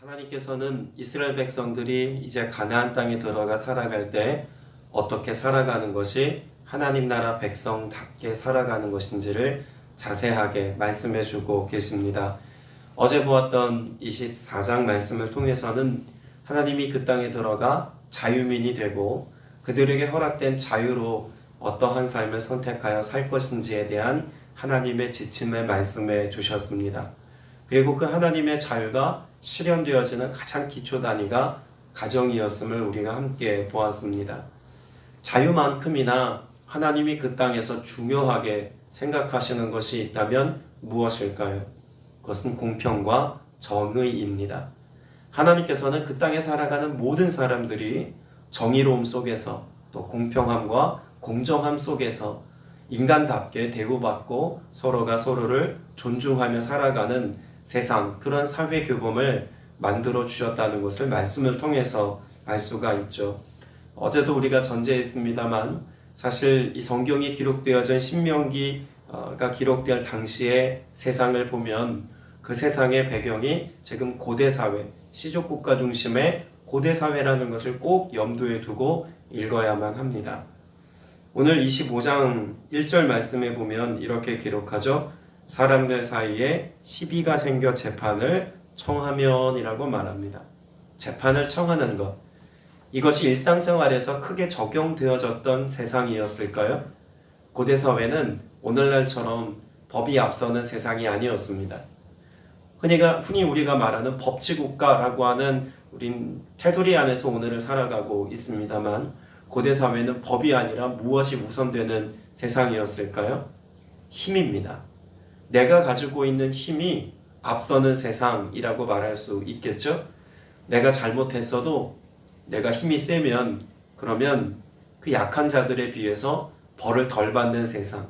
하나님께서는 이스라엘 백성들이 이제 가나안 땅에 들어가 살아갈 때 어떻게 살아가는 것이 하나님 나라 백성답게 살아가는 것인지를 자세하게 말씀해 주고 계십니다. 어제 보았던 24장 말씀을 통해서는 하나님이 그 땅에 들어가 자유민이 되고 그들에게 허락된 자유로 어떠한 삶을 선택하여 살 것인지에 대한 하나님의 지침을 말씀해 주셨습니다. 그리고 그 하나님의 자유가 실현되어지는 가장 기초 단위가 가정이었음을 우리가 함께 보았습니다. 자유만큼이나 하나님이 그 땅에서 중요하게 생각하시는 것이 있다면 무엇일까요? 그것은 공평과 정의입니다. 하나님께서는 그 땅에 살아가는 모든 사람들이 정의로움 속에서 또 공평함과 공정함 속에서 인간답게 대우받고 서로가 서로를 존중하며 살아가는 세상 그런 사회 규범을 만들어 주셨다는 것을 말씀을 통해서 알 수가 있죠. 어제도 우리가 전제했습니다만 사실 이 성경이 기록되어진 신명기가 기록될 당시의 세상을 보면 그 세상의 배경이 지금 고대 사회, 시족 국가 중심의 고대 사회라는 것을 꼭 염두에 두고 읽어야만 합니다. 오늘 25장 1절 말씀에 보면 이렇게 기록하죠. 사람들 사이에 시비가 생겨 재판을 청하면이라고 말합니다. 재판을 청하는 것. 이것이 일상생활에서 크게 적용되어졌던 세상이었을까요? 고대 사회는 오늘날처럼 법이 앞서는 세상이 아니었습니다. 흔히가, 흔히 우리가 말하는 법치국가라고 하는 우린 테두리 안에서 오늘을 살아가고 있습니다만 고대 사회는 법이 아니라 무엇이 우선되는 세상이었을까요? 힘입니다. 내가 가지고 있는 힘이 앞서는 세상이라고 말할 수 있겠죠? 내가 잘못했어도 내가 힘이 세면 그러면 그 약한 자들에 비해서 벌을 덜 받는 세상,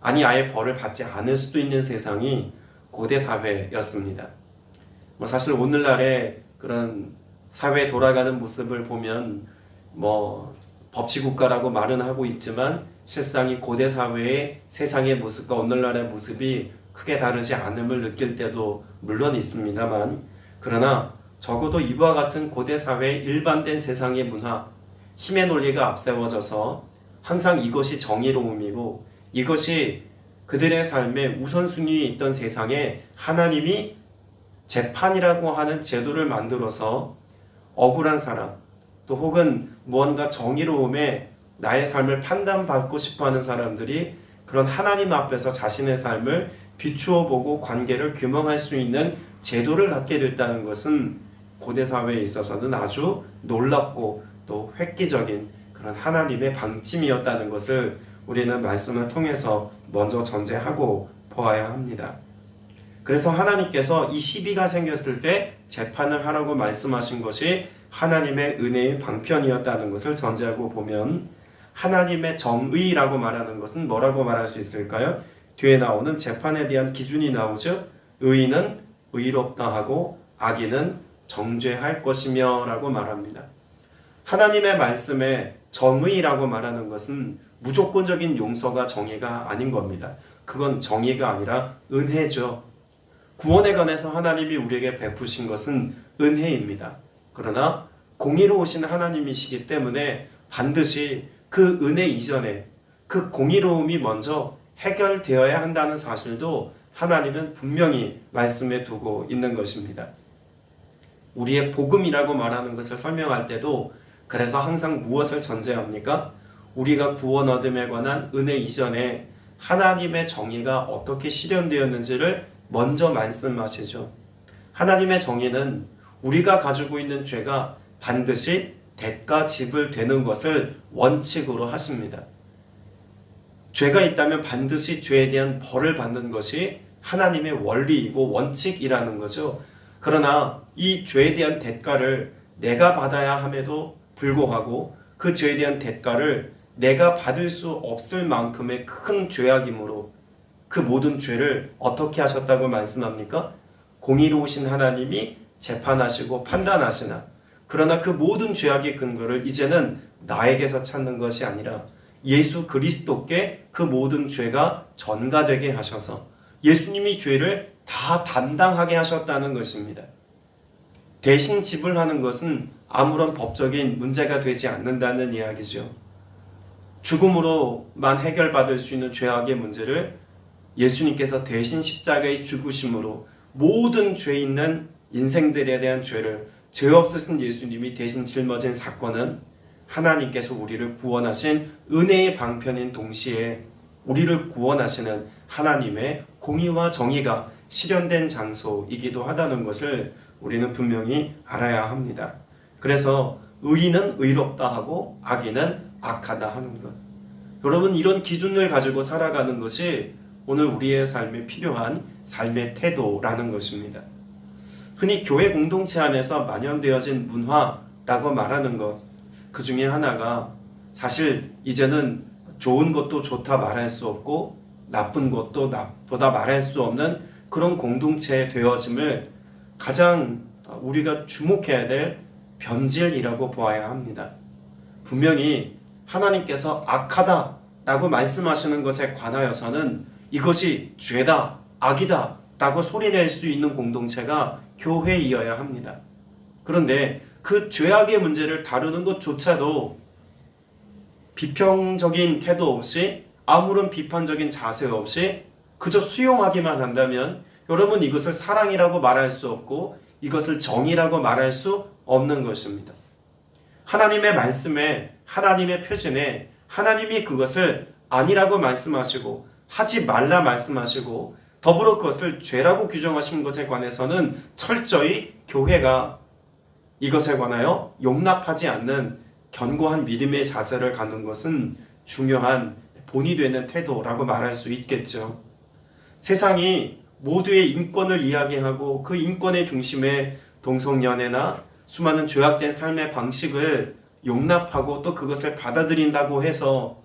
아니 아예 벌을 받지 않을 수도 있는 세상이 고대 사회였습니다. 뭐 사실 오늘날의 그런 사회 돌아가는 모습을 보면 뭐 법치국가라고 말은 하고 있지만 실상이 고대 사회의 세상의 모습과 오늘날의 모습이 크게 다르지 않음을 느낄 때도 물론 있습니다만 그러나 적어도 이와 같은 고대 사회의 일반된 세상의 문화, 힘의 논리가 앞세워져서 항상 이것이 정의로움이고 이것이 그들의 삶의 우선순위에 있던 세상에 하나님이 재판이라고 하는 제도를 만들어서 억울한 사람, 또 혹은 무언가 정의로움에 나의 삶을 판단받고 싶어 하는 사람들이 그런 하나님 앞에서 자신의 삶을 비추어 보고 관계를 규명할 수 있는 제도를 갖게 됐다는 것은 고대 사회에 있어서는 아주 놀랍고 또 획기적인 그런 하나님의 방침이었다는 것을 우리는 말씀을 통해서 먼저 전제하고 보아야 합니다. 그래서 하나님께서 이 시비가 생겼을 때 재판을 하라고 말씀하신 것이 하나님의 은혜의 방편이었다는 것을 전제하고 보면 하나님의 정의라고 말하는 것은 뭐라고 말할 수 있을까요? 뒤에 나오는 재판에 대한 기준이 나오죠. 의인은 의롭다 하고 악인은 정죄할 것이며 라고 말합니다. 하나님의 말씀에 정의라고 말하는 것은 무조건적인 용서가 정의가 아닌 겁니다. 그건 정의가 아니라 은혜죠. 구원에 관해서 하나님이 우리에게 베푸신 것은 은혜입니다. 그러나 공의로우신 하나님이시기 때문에 반드시 그 은혜 이전에 그 공의로움이 먼저 해결되어야 한다는 사실도 하나님은 분명히 말씀해 두고 있는 것입니다. 우리의 복음이라고 말하는 것을 설명할 때도 그래서 항상 무엇을 전제합니까? 우리가 구원 얻음에 관한 은혜 이전에 하나님의 정의가 어떻게 실현되었는지를 먼저 말씀하시죠. 하나님의 정의는 우리가 가지고 있는 죄가 반드시 대가 지불되는 것을 원칙으로 하십니다. 죄가 있다면 반드시 죄에 대한 벌을 받는 것이 하나님의 원리이고 원칙이라는 거죠. 그러나 이 죄에 대한 대가를 내가 받아야 함에도 불구하고 그 죄에 대한 대가를 내가 받을 수 없을 만큼의 큰 죄악이므로 그 모든 죄를 어떻게 하셨다고 말씀합니까? 공의로우신 하나님이 재판하시고 판단하시나 그러나 그 모든 죄악의 근거를 이제는 나에게서 찾는 것이 아니라 예수 그리스도께 그 모든 죄가 전가되게 하셔서 예수님이 죄를 다 담당하게 하셨다는 것입니다. 대신 지불하는 것은 아무런 법적인 문제가 되지 않는다는 이야기죠. 죽음으로만 해결받을 수 있는 죄악의 문제를 예수님께서 대신 십자가의 죽으심으로 모든 죄 있는 인생들에 대한 죄를 죄 없으신 예수님이 대신 짊어진 사건은 하나님께서 우리를 구원하신 은혜의 방편인 동시에 우리를 구원하시는 하나님의 공의와 정의가 실현된 장소이기도 하다는 것을 우리는 분명히 알아야 합니다. 그래서 의인은 의롭다 하고 악인은 악하다 하는 것. 여러분 이런 기준을 가지고 살아가는 것이 오늘 우리의 삶에 필요한 삶의 태도라는 것입니다. 흔히 교회 공동체 안에서 만연되어진 문화라고 말하는 것, 그 중에 하나가 사실 이제는 좋은 것도 좋다 말할 수 없고 나쁜 것도 나쁘다 말할 수 없는 그런 공동체 되어짐을 가장 우리가 주목해야 될 변질이라고 보아야 합니다. 분명히 하나님께서 악하다라고 말씀하시는 것에 관하여서는 이것이 죄다, 악이다 라고 소리낼 수 있는 공동체가 교회이어야 합니다. 그런데 그 죄악의 문제를 다루는 것조차도 비평적인 태도 없이 아무런 비판적인 자세 없이 그저 수용하기만 한다면 여러분 이것을 사랑이라고 말할 수 없고 이것을 정의라고 말할 수 없는 것입니다. 하나님의 말씀에 하나님의 표준에 하나님이 그것을 아니라고 말씀하시고 하지 말라 말씀하시고 더불어 그것을 죄라고 규정하신 것에 관해서는 철저히 교회가 이것에 관하여 용납하지 않는 견고한 믿음의 자세를 갖는 것은 중요한 본이 되는 태도라고 말할 수 있겠죠. 세상이 모두의 인권을 이야기하고 그 인권의 중심에 동성연애나 수많은 죄악된 삶의 방식을 용납하고 또 그것을 받아들인다고 해서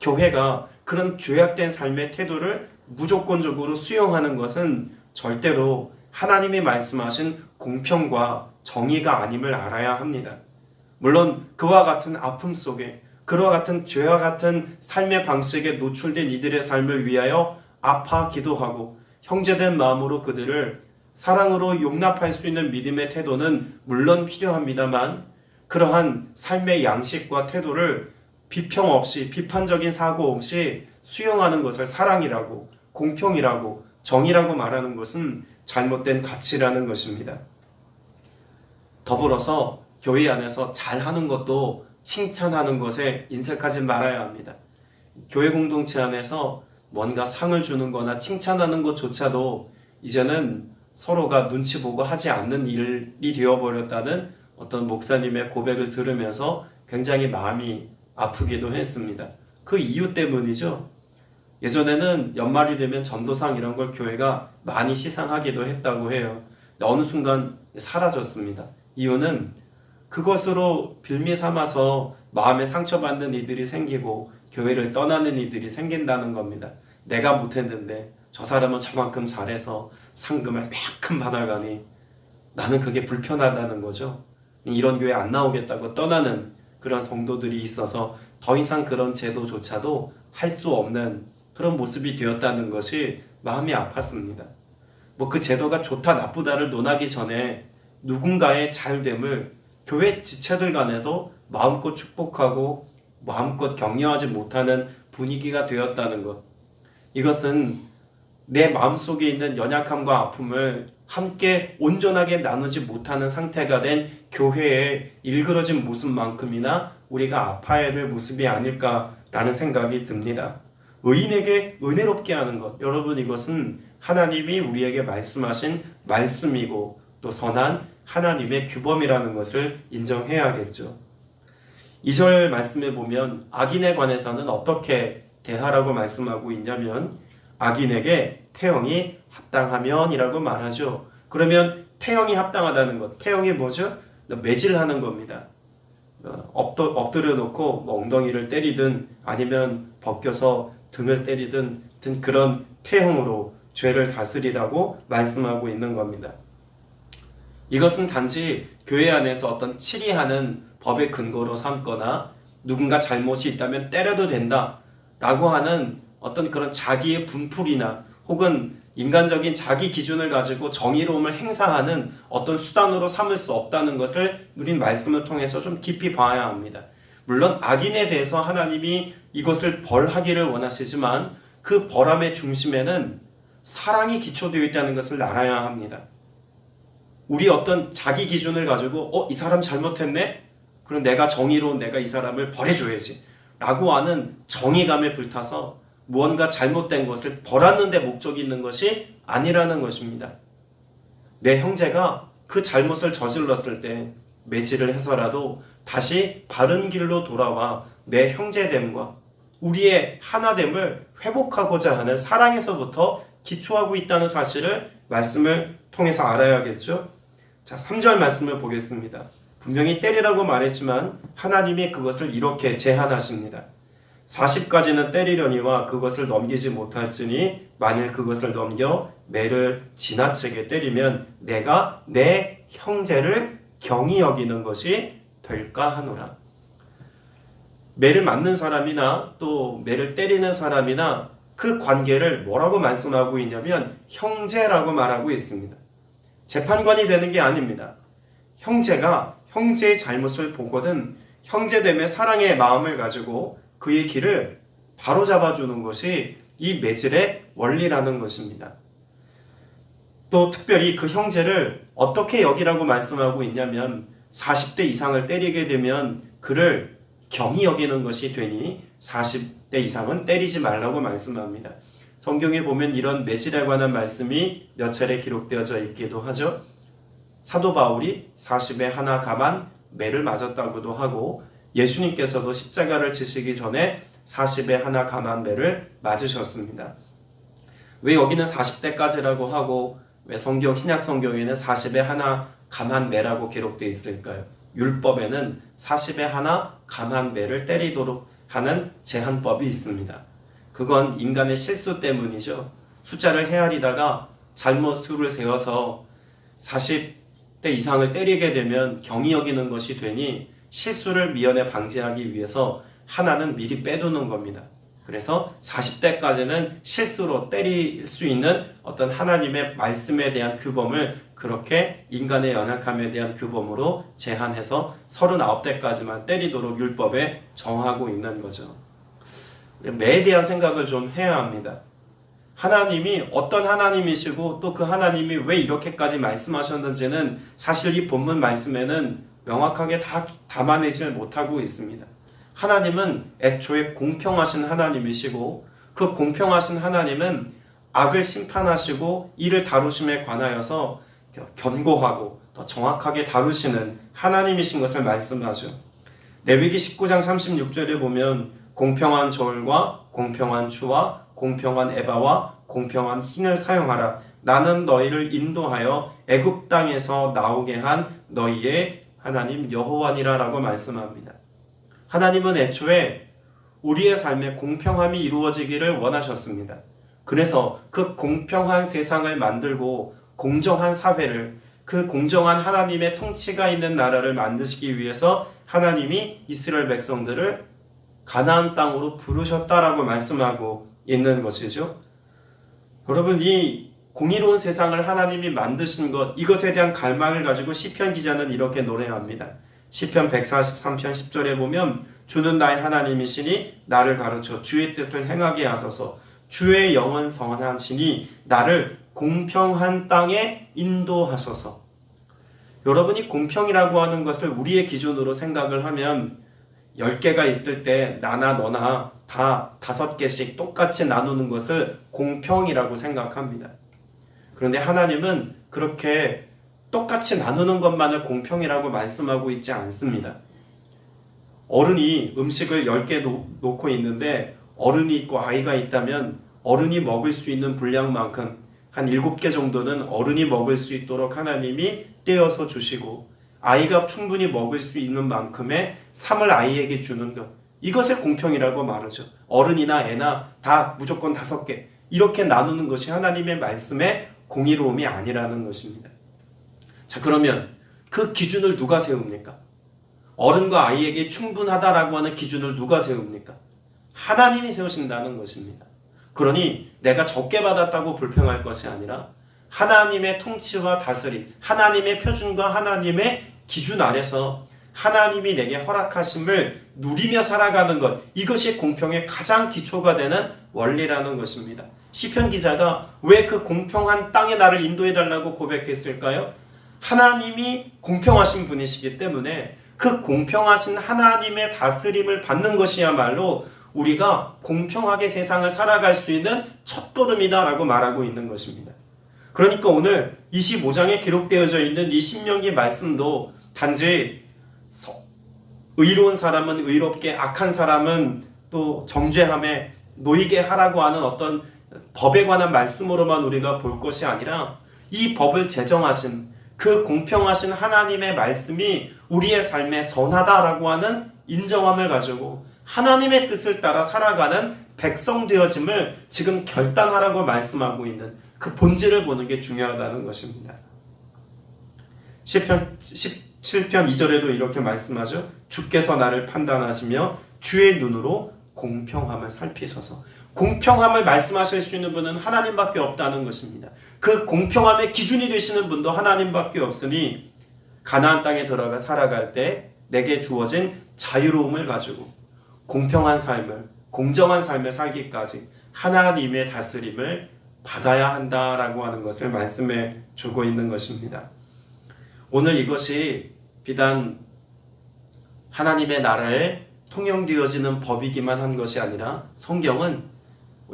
교회가 그런 죄악된 삶의 태도를 무조건적으로 수용하는 것은 절대로 하나님이 말씀하신 공평과 정의가 아님을 알아야 합니다. 물론 그와 같은 아픔 속에 그와 같은 죄와 같은 삶의 방식에 노출된 이들의 삶을 위하여 아파 기도하고 형제된 마음으로 그들을 사랑으로 용납할 수 있는 믿음의 태도는 물론 필요합니다만 그러한 삶의 양식과 태도를 비평 없이 비판적인 사고 없이 수용하는 것을 사랑이라고 공평이라고 정의라고 말하는 것은 잘못된 가치라는 것입니다. 더불어서 교회 안에서 잘하는 것도 칭찬하는 것에 인색하지 말아야 합니다. 교회 공동체 안에서 뭔가 상을 주는 거나 칭찬하는 것조차도 이제는 서로가 눈치 보고 하지 않는 일이 되어버렸다는 어떤 목사님의 고백을 들으면서 굉장히 마음이 아프기도 했습니다. 그 이유 때문이죠. 예전에는 연말이 되면 전도상 이런 걸 교회가 많이 시상하기도 했다고 해요. 어느 순간 사라졌습니다. 이유는 그것으로 빌미 삼아서 마음에 상처받는 이들이 생기고 교회를 떠나는 이들이 생긴다는 겁니다. 내가 못했는데 저 사람은 저만큼 잘해서 상금을 매큼 받아가니 나는 그게 불편하다는 거죠. 이런 교회 안 나오겠다고 떠나는 그런 성도들이 있어서 더 이상 그런 제도조차도 할 수 없는 그런 모습이 되었다는 것이 마음이 아팠습니다. 뭐 그 제도가 좋다 나쁘다를 논하기 전에 누군가의 잘됨을 교회 지체들 간에도 마음껏 축복하고 마음껏 격려하지 못하는 분위기가 되었다는 것. 이것은 내 마음속에 있는 연약함과 아픔을 함께 온전하게 나누지 못하는 상태가 된 교회의 일그러진 모습만큼이나 우리가 아파야 될 모습이 아닐까라는 생각이 듭니다. 의인에게 은혜롭게 하는 것. 여러분 이것은 하나님이 우리에게 말씀하신 말씀이고 또 선한 하나님의 규범이라는 것을 인정해야겠죠. 2절 말씀에 보면 악인에 관해서는 어떻게 대하라고 말씀하고 있냐면 악인에게 태형이 합당하면이라고 말하죠. 그러면 태형이 합당하다는 것. 태형이 뭐죠? 매질하는 겁니다. 어, 엎드, 엎드려 놓고 뭐 엉덩이를 때리든 아니면 벗겨서 등을 때리든 든 그런 태형으로 죄를 다스리라고 말씀하고 있는 겁니다. 이것은 단지 교회 안에서 어떤 치리하는 법의 근거로 삼거나 누군가 잘못이 있다면 때려도 된다 라고 하는 어떤 그런 자기의 분풀이나 혹은 인간적인 자기 기준을 가지고 정의로움을 행사하는 어떤 수단으로 삼을 수 없다는 것을 우린 말씀을 통해서 좀 깊이 봐야 합니다. 물론 악인에 대해서 하나님이 이것을 벌하기를 원하시지만 그 벌함의 중심에는 사랑이 기초되어 있다는 것을 알아야 합니다. 우리 어떤 자기 기준을 가지고 어, 이 사람 잘못했네? 그럼 내가 정의로운 내가 이 사람을 벌해줘야지. 라고 하는 정의감에 불타서 무언가 잘못된 것을 벌하는데 목적이 있는 것이 아니라는 것입니다. 내 형제가 그 잘못을 저질렀을 때 매질을 해서라도 다시 바른 길로 돌아와 내 형제됨과 우리의 하나됨을 회복하고자 하는 사랑에서부터 기초하고 있다는 사실을 말씀을 통해서 알아야겠죠. 자, 3절 말씀을 보겠습니다. 분명히 때리라고 말했지만 하나님이 그것을 이렇게 제한하십니다. 40까지는 때리려니와 그것을 넘기지 못할지니 만일 그것을 넘겨 매를 지나치게 때리면 내가 내 형제를 경히 여기는 것이 될까 하노라. 매를 맞는 사람이나 또 매를 때리는 사람이나 그 관계를 뭐라고 말씀하고 있냐면 형제라고 말하고 있습니다. 재판관이 되는 게 아닙니다. 형제가 형제의 잘못을 보거든 형제됨의 사랑의 마음을 가지고 그의 길을 바로 잡아주는 것이 이 매질의 원리라는 것입니다. 또 특별히 그 형제를 어떻게 여기라고 말씀하고 있냐면 40대 이상을 때리게 되면 그를 경히 여기는 것이 되니 40대 이상은 때리지 말라고 말씀합니다. 성경에 보면 이런 매질에 관한 말씀이 몇 차례 기록되어져 있기도 하죠. 사도 바울이 40에 하나 가만 매를 맞았다고도 하고 예수님께서도 십자가를 지시기 전에 40에 하나 가만 매를 맞으셨습니다. 왜 여기는 40대까지라고 하고 왜 성경 신약 성경에는 40에 하나 가만 매라고 기록되어 있을까요? 율법에는 40에 하나 가만 매를 때리도록 하는 제한법이 있습니다. 그건 인간의 실수 때문이죠. 숫자를 헤아리다가 잘못 수를 세워서 40대 이상을 때리게 되면 경이 여기는 것이 되니 실수를 미연에 방지하기 위해서 하나는 미리 빼두는 겁니다. 그래서 40대까지는 실수로 때릴 수 있는 어떤 하나님의 말씀에 대한 규범을 그렇게 인간의 연약함에 대한 규범으로 제한해서 39대까지만 때리도록 율법에 정하고 있는 거죠. 매에 대한 생각을 좀 해야 합니다. 하나님이 어떤 하나님이시고 또 그 하나님이 왜 이렇게까지 말씀하셨는지는 사실 이 본문 말씀에는 명확하게 다 담아내지 못하고 있습니다. 하나님은 애초에 공평하신 하나님이시고 그 공평하신 하나님은 악을 심판하시고 이를 다루심에 관하여서 견고하고 더 정확하게 다루시는 하나님이신 것을 말씀하죠. 레위기 19장 36절에 보면 공평한 저울과 공평한 추와 공평한 에바와 공평한 흰을 사용하라. 나는 너희를 인도하여 애굽 땅에서 나오게 한 너희의 하나님 여호와니라라고 말씀합니다. 하나님은 애초에 우리의 삶에 공평함이 이루어지기를 원하셨습니다. 그래서 그 공평한 세상을 만들고 공정한 사회를 그 공정한 하나님의 통치가 있는 나라를 만드시기 위해서 하나님이 이스라엘 백성들을 가나안 땅으로 부르셨다라고 말씀하고 있는 것이죠. 여러분 이 공의로운 세상을 하나님이 만드신 것 이것에 대한 갈망을 가지고 시편 기자는 이렇게 노래합니다. 시편 143편 10절에 보면 주는 나의 하나님이시니 나를 가르쳐 주의 뜻을 행하게 하소서 주의 영은 성하시니 나를 공평한 땅에 인도하소서. 여러분이 공평이라고 하는 것을 우리의 기준으로 생각을 하면 10개가 있을 때 나나 너나 다 다섯 개씩 똑같이 나누는 것을 공평이라고 생각합니다. 그런데 하나님은 그렇게 똑같이 나누는 것만을 공평이라고 말씀하고 있지 않습니다. 어른이 음식을 10개 놓고 있는데 어른이 있고 아이가 있다면 어른이 먹을 수 있는 분량만큼 한 7개 정도는 어른이 먹을 수 있도록 하나님이 떼어서 주시고 아이가 충분히 먹을 수 있는 만큼의 삶을 아이에게 주는 것. 이것을 공평이라고 말하죠. 어른이나 애나 다 무조건 다섯 개. 이렇게 나누는 것이 하나님의 말씀의 공의로움이 아니라는 것입니다. 자, 그러면 그 기준을 누가 세웁니까? 어른과 아이에게 충분하다라고 하는 기준을 누가 세웁니까? 하나님이 세우신다는 것입니다. 그러니 내가 적게 받았다고 불평할 것이 아니라 하나님의 통치와 다스림, 하나님의 표준과 하나님의 기준 아래서 하나님이 내게 허락하심을 누리며 살아가는 것 이것이 공평의 가장 기초가 되는 원리라는 것입니다. 시편 기자가 왜 그 공평한 땅에 나를 인도해 달라고 고백했을까요? 하나님이 공평하신 분이시기 때문에 그 공평하신 하나님의 다스림을 받는 것이야말로 우리가 공평하게 세상을 살아갈 수 있는 첫걸음이다라고 말하고 있는 것입니다. 그러니까 오늘 25장에 기록되어져 있는 이 신명기 말씀도 단지 의로운 사람은 의롭게 악한 사람은 또 정죄함에 놓이게 하라고 하는 어떤 법에 관한 말씀으로만 우리가 볼 것이 아니라 이 법을 제정하신 그 공평하신 하나님의 말씀이 우리의 삶에 선하다라고 하는 인정함을 가지고 하나님의 뜻을 따라 살아가는 백성 되어짐을 지금 결단하라고 말씀하고 있는 그 본질을 보는 게 중요하다는 것입니다. 시편 17편 2절에도 이렇게 말씀하죠. 주께서 나를 판단하시며 주의 눈으로 공평함을 살피소서. 공평함을 말씀하실 수 있는 분은 하나님밖에 없다는 것입니다. 그 공평함의 기준이 되시는 분도 하나님밖에 없으니 가나안 땅에 들어가 살아갈 때 내게 주어진 자유로움을 가지고 공평한 삶을 공정한 삶을 살기까지 하나님의 다스림을 받아야 한다라고 하는 것을 말씀해 주고 있는 것입니다. 오늘 이것이 비단 하나님의 나라에 통용되어지는 법이기만 한 것이 아니라 성경은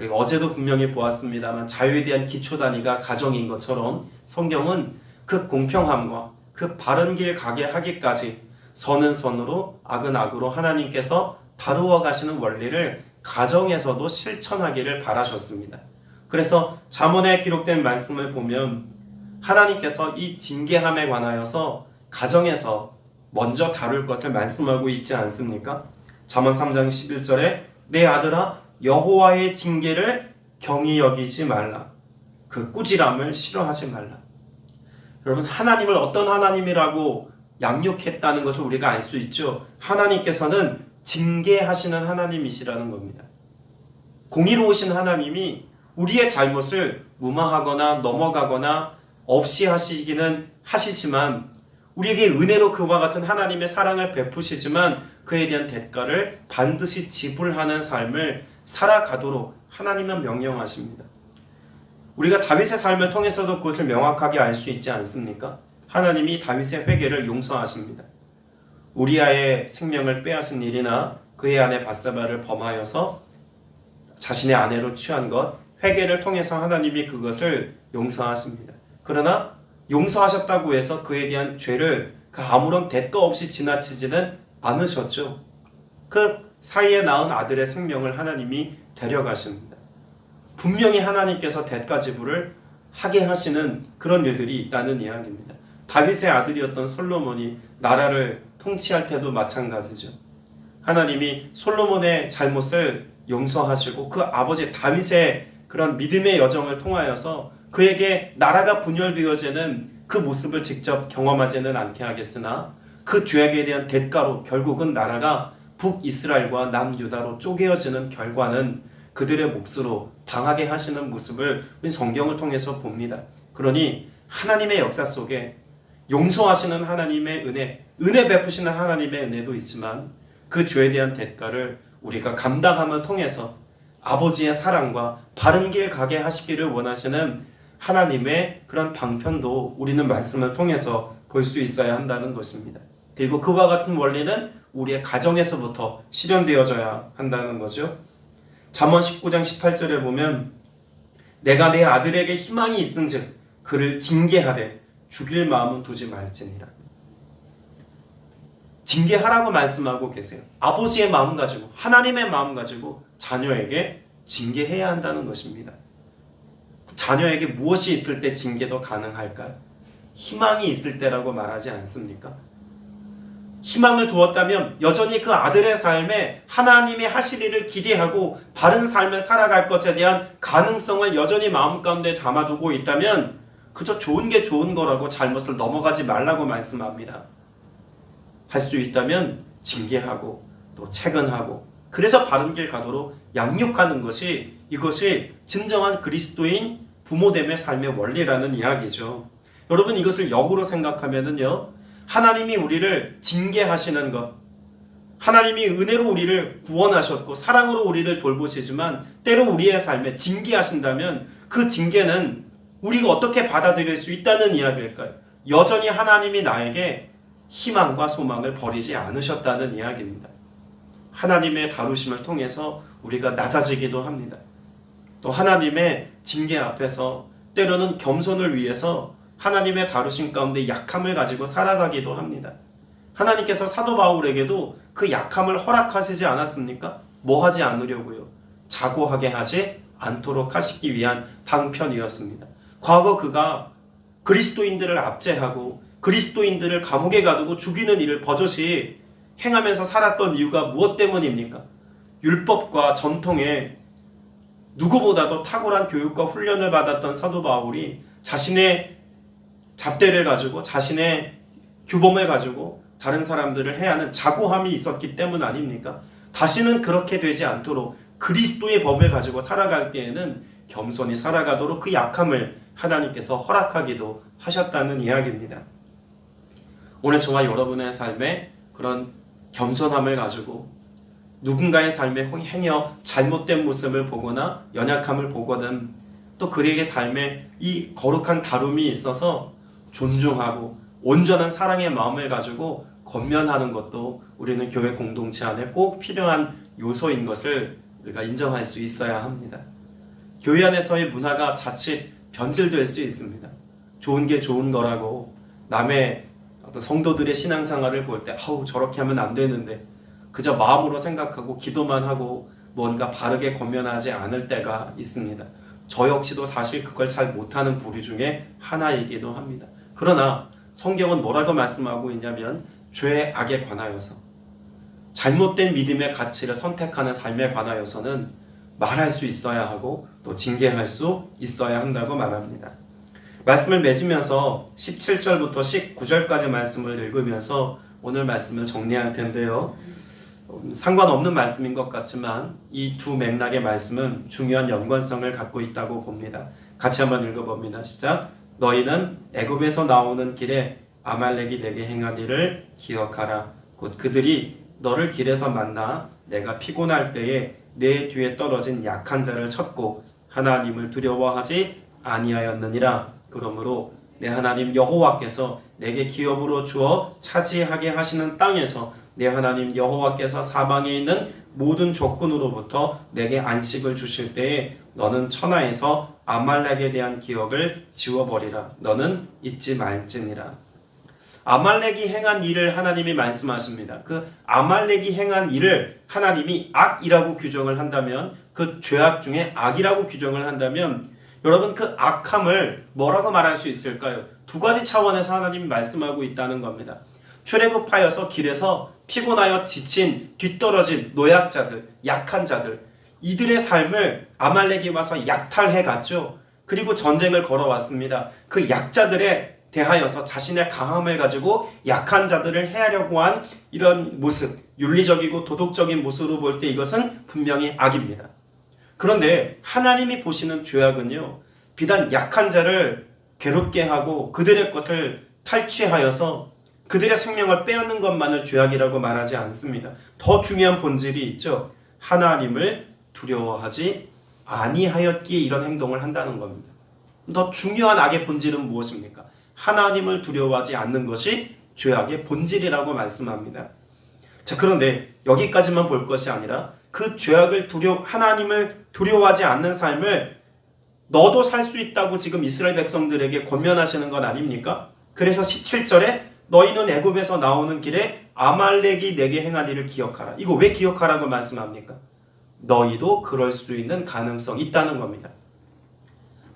우리가 어제도 분명히 보았습니다만 자유에 대한 기초 단위가 가정인 것처럼 성경은 그 공평함과 그 바른 길 가게 하기까지 선은 선으로 악은 악으로 하나님께서 다루어 가시는 원리를 가정에서도 실천하기를 바라셨습니다. 그래서 잠언에 기록된 말씀을 보면 하나님께서 이 징계함에 관하여서 가정에서 먼저 다룰 것을 말씀하고 있지 않습니까? 잠언 3장 11절에 내 아들아 여호와의 징계를 경히 여기지 말라. 그 꾸지람을 싫어하지 말라. 여러분 하나님을 어떤 하나님이라고 양육했다는 것을 우리가 알 수 있죠. 하나님께서는 징계하시는 하나님이시라는 겁니다. 공의로우신 하나님이 우리의 잘못을 무마하거나 넘어가거나 없이 하시기는 하시지만 우리에게 은혜로 그와 같은 하나님의 사랑을 베푸시지만 그에 대한 대가를 반드시 지불하는 삶을 살아가도록 하나님은 명령하십니다. 우리가 다윗의 삶을 통해서도 그것을 명확하게 알 수 있지 않습니까? 하나님이 다윗의 회개를 용서하십니다. 우리아의 생명을 빼앗은 일이나 그의 아내 바사바를 범하여서 자신의 아내로 취한 것 회개를 통해서 하나님이 그것을 용서하십니다. 그러나 용서하셨다고 해서 그에 대한 죄를 그 아무런 대가 없이 지나치지는 않으셨죠. 그 사이에 낳은 아들의 생명을 하나님이 데려가십니다. 분명히 하나님께서 대가 지불을 하게 하시는 그런 일들이 있다는 이야기입니다. 다윗의 아들이었던 솔로몬이 나라를 통치할 때도 마찬가지죠. 하나님이 솔로몬의 잘못을 용서하시고 그 아버지 다윗의 그런 믿음의 여정을 통하여서 그에게 나라가 분열되어지는 그 모습을 직접 경험하지는 않게 하겠으나 그 죄악에 대한 대가로 결국은 나라가 북이스라엘과 남유다로 쪼개어지는 결과는 그들의 몫으로 당하게 하시는 모습을 우리 성경을 통해서 봅니다. 그러니 하나님의 역사 속에 용서하시는 하나님의 은혜, 은혜 베푸시는 하나님의 은혜도 있지만 그 죄에 대한 대가를 우리가 감당함을 통해서 아버지의 사랑과 바른 길 가게 하시기를 원하시는 하나님의 그런 방편도 우리는 말씀을 통해서 볼 수 있어야 한다는 것입니다. 그리고 그와 같은 원리는 우리의 가정에서부터 실현되어져야 한다는 거죠. 잠언 19장 18절에 보면 내가 내 아들에게 희망이 있은즉 그를 징계하되 죽일 마음은 두지 말지니라. 징계하라고 말씀하고 계세요. 아버지의 마음 가지고 하나님의 마음 가지고 자녀에게 징계해야 한다는 것입니다. 자녀에게 무엇이 있을 때 징계도 가능할까요? 희망이 있을 때라고 말하지 않습니까? 희망을 두었다면 여전히 그 아들의 삶에 하나님의 일을 기대하고 바른 삶을 살아갈 것에 대한 가능성을 여전히 마음 가운데 담아두고 있다면 그저 좋은 게 좋은 거라고 잘못을 넘어가지 말라고 말씀합니다. 할 수 있다면 징계하고 또 체근하고 그래서 바른 길 가도록 양육하는 것이 이것이 진정한 그리스도인 부모됨의 삶의 원리라는 이야기죠. 여러분 이것을 역으로 생각하면은요. 하나님이 우리를 징계하시는 것, 하나님이 은혜로 우리를 구원하셨고 사랑으로 우리를 돌보시지만 때로 우리의 삶에 징계하신다면 그 징계는 우리가 어떻게 받아들일 수 있다는 이야기일까요? 여전히 하나님이 나에게 희망과 소망을 버리지 않으셨다는 이야기입니다. 하나님의 다루심을 통해서 우리가 낮아지기도 합니다. 또 하나님의 징계 앞에서 때로는 겸손을 위해서 하나님의 다루심 가운데 약함을 가지고 살아가기도 합니다. 하나님께서 사도 바울에게도 그 약함을 허락하시지 않았습니까? 뭐 하지 않으려고요? 자고하게 하지 않도록 하시기 위한 방편이었습니다. 과거 그가 그리스도인들을 압제하고 그리스도인들을 감옥에 가두고 죽이는 일을 버젓이 행하면서 살았던 이유가 무엇 때문입니까? 율법과 전통에 누구보다도 탁월한 교육과 훈련을 받았던 사도 바울이 자신의 잣대를 가지고 자신의 규범을 가지고 다른 사람들을 해야 하는 자고함이 있었기 때문 아닙니까? 다시는 그렇게 되지 않도록 그리스도의 법을 가지고 살아갈 때에는 겸손히 살아가도록 그 약함을 하나님께서 허락하기도 하셨다는 이야기입니다. 오늘 저와 여러분의 삶에 그런 겸손함을 가지고 누군가의 삶에 행여 잘못된 모습을 보거나 연약함을 보거든 또 그에게 삶에 이 거룩한 다름이 있어서 존중하고 온전한 사랑의 마음을 가지고 권면하는 것도 우리는 교회 공동체 안에 꼭 필요한 요소인 것을 우리가 인정할 수 있어야 합니다. 교회 안에서의 문화가 자칫 변질될 수 있습니다. 좋은 게 좋은 거라고 남의 어떤 성도들의 신앙생활을 볼 때 아우 저렇게 하면 안 되는데 그저 마음으로 생각하고 기도만 하고 뭔가 바르게 권면하지 않을 때가 있습니다. 저 역시도 사실 그걸 잘 못하는 부류 중에 하나이기도 합니다. 그러나 성경은 뭐라고 말씀하고 있냐면 죄 악에 관하여서 잘못된 믿음의 가치를 선택하는 삶에 관하여서는 말할 수 있어야 하고 또 징계할 수 있어야 한다고 말합니다. 말씀을 맺으면서 17절부터 19절까지 말씀을 읽으면서 오늘 말씀을 정리할 텐데요. 음, 상관없는 말씀인 것 같지만 이 두 맥락의 말씀은 중요한 연관성을 갖고 있다고 봅니다. 같이 한번 읽어봅니다. 시작. 너희는 애굽에서 나오는 길에 아말렉이 내게 행한 일을 기억하라. 곧 그들이 너를 길에서 만나 내가 피곤할 때에 내 뒤에 떨어진 약한 자를 쳤고 하나님을 두려워하지 아니하였느니라. 그러므로 내 하나님 여호와께서 내게 기업으로 주어 차지하게 하시는 땅에서 내 하나님 여호와께서 사방에 있는 모든 적군으로부터 내게 안식을 주실 때에 너는 천하에서 아말렉에 대한 기억을 지워버리라. 너는 잊지 말지니라. 아말렉이 행한 일을 하나님이 말씀하십니다. 그 아말렉이 행한 일을 하나님이 악이라고 규정을 한다면 그 죄악 중에 악이라고 규정을 한다면 여러분 그 악함을 뭐라고 말할 수 있을까요? 두 가지 차원에서 하나님이 말씀하고 있다는 겁니다. 출애굽하여서 길에서 피곤하여 지친 뒤떨어진 노약자들, 약한 자들 이들의 삶을 아말렉이 와서 약탈해 갔죠. 그리고 전쟁을 걸어왔습니다. 그 약자들에 대하여서 자신의 강함을 가지고 약한 자들을 해하려고 한 이런 모습, 윤리적이고 도덕적인 모습으로 볼 때 이것은 분명히 악입니다. 그런데 하나님이 보시는 죄악은요, 비단 약한 자를 괴롭게 하고 그들의 것을 탈취하여서 그들의 생명을 빼앗는 것만을 죄악이라고 말하지 않습니다. 더 중요한 본질이 있죠. 하나님을 두려워하지 아니하였기에 이런 행동을 한다는 겁니다. 더 중요한 악의 본질은 무엇입니까? 하나님을 두려워하지 않는 것이 죄악의 본질이라고 말씀합니다. 자, 그런데 여기까지만 볼 것이 아니라 그 죄악을 두려 하나님을 두려워하지 않는 삶을 너도 살 수 있다고 지금 이스라엘 백성들에게 권면하시는 것 아닙니까? 그래서 17절에 너희는 애굽에서 나오는 길에 아말렉이 내게 행한 일을 기억하라. 이거 왜 기억하라고 말씀합니까? 너희도 그럴 수 있는 가능성이 있다는 겁니다.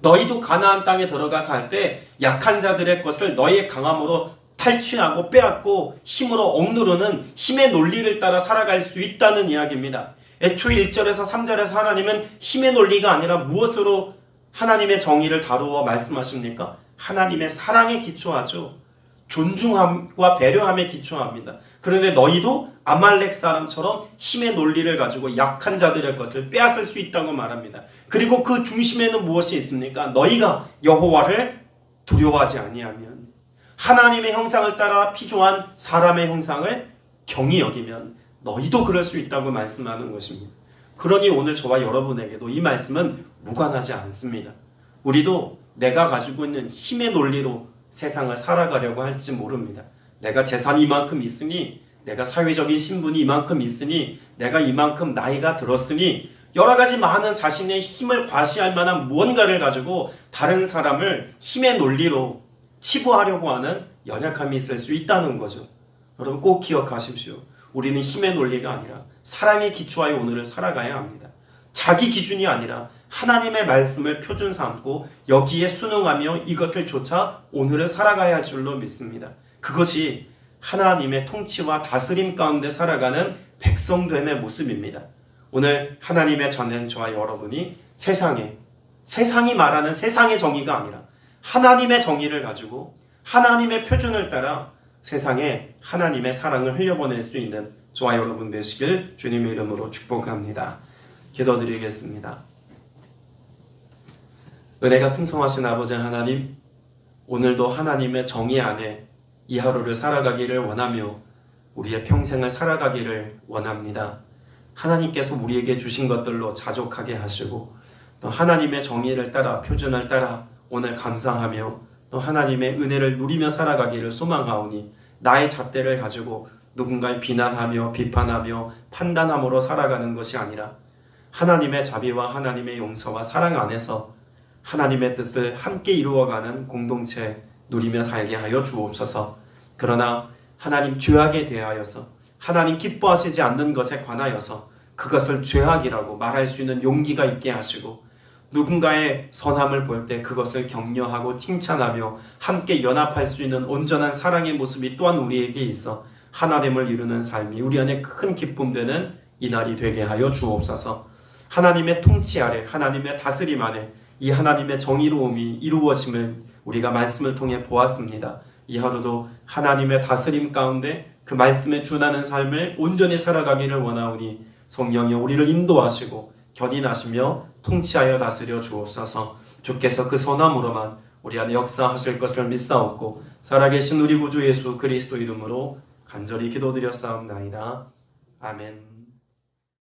너희도 가나안 땅에 들어가서 할때 약한 자들의 것을 너희의 강함으로 탈취하고 빼앗고 힘으로 억누르는 힘의 논리를 따라 살아갈 수 있다는 이야기입니다. 애초 1절에서 3절에서 하나님은 힘의 논리가 아니라 무엇으로 하나님의 정의를 다루어 말씀하십니까? 하나님의 사랑에 기초하죠. 존중함과 배려함에 기초합니다. 그런데 너희도 아말렉 사람처럼 힘의 논리를 가지고 약한 자들의 것을 빼앗을 수 있다고 말합니다. 그리고 그 중심에는 무엇이 있습니까? 너희가 여호와를 두려워하지 아니하면 하나님의 형상을 따라 피조한 사람의 형상을 경히 여기면 너희도 그럴 수 있다고 말씀하는 것입니다. 그러니 오늘 저와 여러분에게도 이 말씀은 무관하지 않습니다. 우리도 내가 가지고 있는 힘의 논리로 세상을 살아가려고 할지 모릅니다. 내가 재산이 이만큼 있으니, 내가 사회적인 신분이 이만큼 있으니, 내가 이만큼 나이가 들었으니, 여러 가지 많은 자신의 힘을 과시할 만한 무언가를 가지고 다른 사람을 힘의 논리로 치부하려고 하는 연약함이 있을 수 있다는 거죠. 여러분 꼭 기억하십시오. 우리는 힘의 논리가 아니라 사랑의 기초하에 오늘을 살아가야 합니다. 자기 기준이 아니라 하나님의 말씀을 표준 삼고 여기에 순응하며 이것을 좇아 오늘을 살아가야 할 줄로 믿습니다. 그것이 하나님의 통치와 다스림 가운데 살아가는 백성됨의 모습입니다. 오늘 하나님의 전엔 저와 여러분이 세상에 세상이 말하는 세상의 정의가 아니라 하나님의 정의를 가지고 하나님의 표준을 따라 세상에 하나님의 사랑을 흘려보낼 수 있는 저와 여러분 되시길 주님의 이름으로 축복합니다. 기도드리겠습니다. 은혜가 풍성하신 아버지 하나님, 오늘도 하나님의 정의 안에 이 하루를 살아가기를 원하며 우리의 평생을 살아가기를 원합니다. 하나님께서 우리에게 주신 것들로 자족하게 하시고 또 하나님의 정의를 따라 표준을 따라 오늘 감사하며 또 하나님의 은혜를 누리며 살아가기를 소망하오니 나의 잣대를 가지고 누군가를 비난하며 비판하며 판단함으로 살아가는 것이 아니라 하나님의 자비와 하나님의 용서와 사랑 안에서 하나님의 뜻을 함께 이루어가는 공동체 누리며 살게 하여 주옵소서. 그러나 하나님 죄악에 대하여서 하나님 기뻐하시지 않는 것에 관하여서 그것을 죄악이라고 말할 수 있는 용기가 있게 하시고 누군가의 선함을 볼 때 그것을 격려하고 칭찬하며 함께 연합할 수 있는 온전한 사랑의 모습이 또한 우리에게 있어 하나님을 이루는 삶이 우리 안에 큰 기쁨 되는 이날이 되게 하여 주옵소서. 하나님의 통치 아래 하나님의 다스림 안에 이 하나님의 정의로움이 이루어짐을 우리가 말씀을 통해 보았습니다. 이 하루도 하나님의 다스림 가운데 그 말씀에 준하는 삶을 온전히 살아가기를 원하오니 성령이 우리를 인도하시고 견인하시며 통치하여 다스려 주옵소서. 주께서 그 선함으로만 우리 안에 역사하실 것을 믿사옵고 살아계신 우리 구주 예수 그리스도 이름으로 간절히 기도드렸사옵나이다. 아멘.